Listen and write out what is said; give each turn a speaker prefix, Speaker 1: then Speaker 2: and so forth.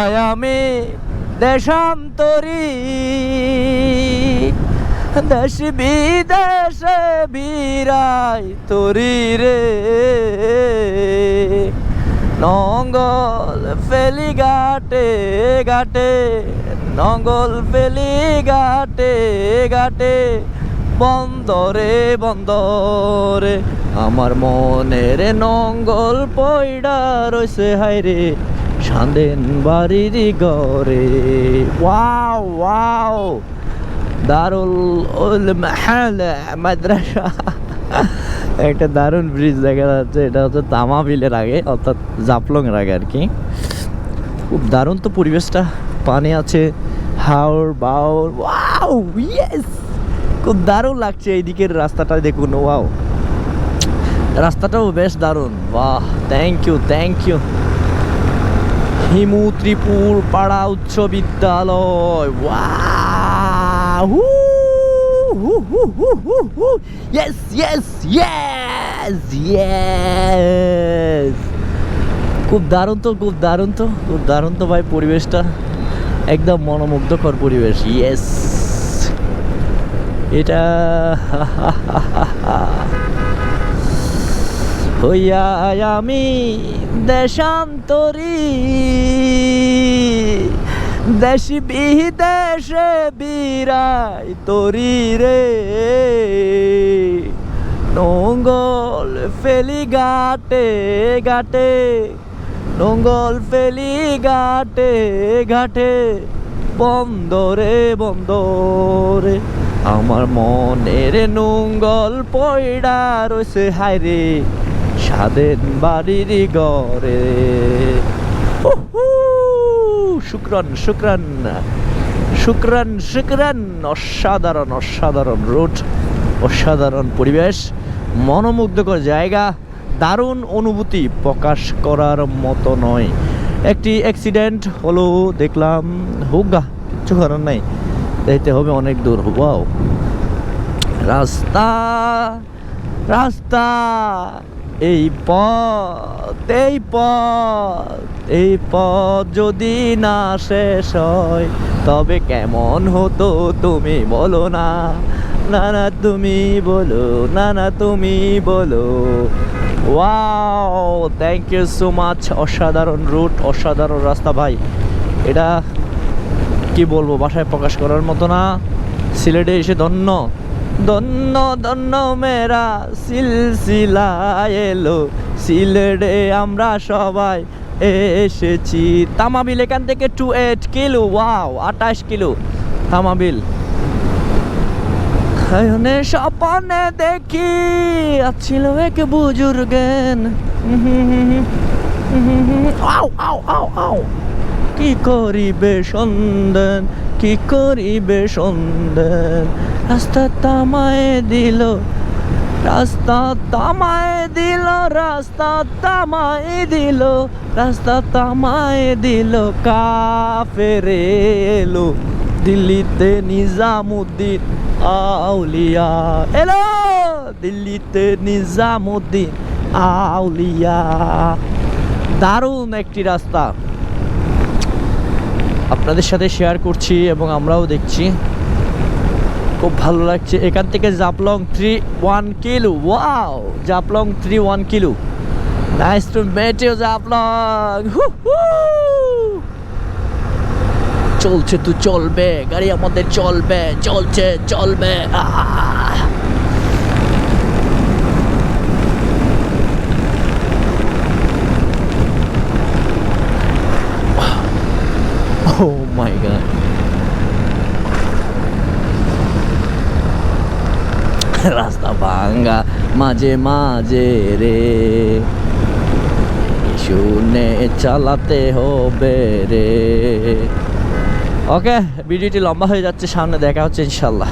Speaker 1: আয় আমি দেশান্তরী। দেশ বিদেশে বিরাই তরি রে। নঙ্গল ফেলি ঘাটে ঘাটে, নঙ্গল ফেলি ঘাটে ঘাটে, বন্দরে বন্দরে। আমার মনের নঙ্গল পয়ডা রইছে হাইরে সান্দেন বাড়ির গরে ওয়াও ওয়াও। দারুল মাহাল মাদ্রাসা। একটা দারুণ ব্রিজ দেখা যাচ্ছে, এটা হচ্ছে তামাবিলের আগে, অর্থাৎ জাপলং এর আগে আর কি। খুব দারুণ তো পরিবেশটা, পানি আছে, হাওর, বাওর, ওয়াও ইয়েস খুব দারুণ লাগছে এই দিকের রাস্তাটা দেখুন, ওয়াও। রাস্তাটাও বেশ দারুণ, বাহ thank you thank you Himu Tripura পাড়া উচ্চ বিদ্যালয়। Wow yes yes yes yes খুব দারুণ তো, খুব দারুণ তো, খুব দারুণ তো ভাই পরিবেশটা। একদম মনোমুগ্ধকর পরিবেশ ইয়েস এটা হইয়া আমি দেশান্তরী। দেশ বিদেশে বিরাই তরি রে। নঙ্গল ফেলি ঘাটে ঘাটে, নঙ্গল ফেলি ঘাটে ঘাটে, বন্দরে বন্দরে। আমার মনের নঙ্গল পয়ডা রয়েছে হায়রে। স্বাধীন বাড়ির গড়ে। শুক্রান শুক্রান শুক্রান শুক্রান, অসাধারণ অসাধারণ রুট, অসাধারণ পরিবেশ, মনোমুগ্ধকর জায়গা, দারুণ অনুভূতি প্রকাশ করার মতো নয়। একটি অ্যাক্সিডেন্ট হলো, দেখলাম, হুগা কিচ্ছু করার নাই। দেখতে হবে অনেক দূর, ওয়াও। রাস্তা রাস্তা। এই পথ এই পথ এই পথ যদি না শেষ হয়, তবে কেমন হতো তুমি বলো না। না না তুমি বলো না না তুমি বলো। Wow thank you so much অসাধারণ রুট অসাধারণ রাস্তা ভাই। এটা কি বলব ভাষায় প্রকাশ করার মতো না। সিলেটে এসে ধন্য। ধন্য ধন্য মেরা সিলসিলা এলো। সিলেটে আমরা সবাই এসেছি। তামাবিল এখান থেকে টু এইট কিলো ওয়াও আঠাশ কিলো। তামাবিল। এখানে দেখি, আছিল এক আও আও কি করিবে সন্ধান কি করিবে সন্ধান রাস্তা তামায় দিল, রাস্তা তামায় দিল, রাস্তা তামায় দিল, রাস্তা তামায় দিল, কাফেরে এলো দিল্লিতে নিজামুদ্দিন আউলিয়া। এলো দিল্লিতে নিজামুদ্দিন আউলিয়া। দারুণ একটি রাস্তা। আপনাদের সাথে শেয়ার করছি এবং আমরাও দেখছি। খুব ভালো লাগছে। এখান থেকে Jaflong three one kilo wow Jaflong three one kilo nice to meet you Jaflong চলছে তো চলবে। গাড়ি আমাদের চলবে। চলছে, চলবে। আহ! My god. রাস্তা ভাঙ্গা মাঝে মাঝে রে শুনে চালাতে হবে রে ওকে ভিডিওটি লম্বা হয়ে যাচ্ছে, সামনে দেখা হচ্ছে ইনশাল্লাহ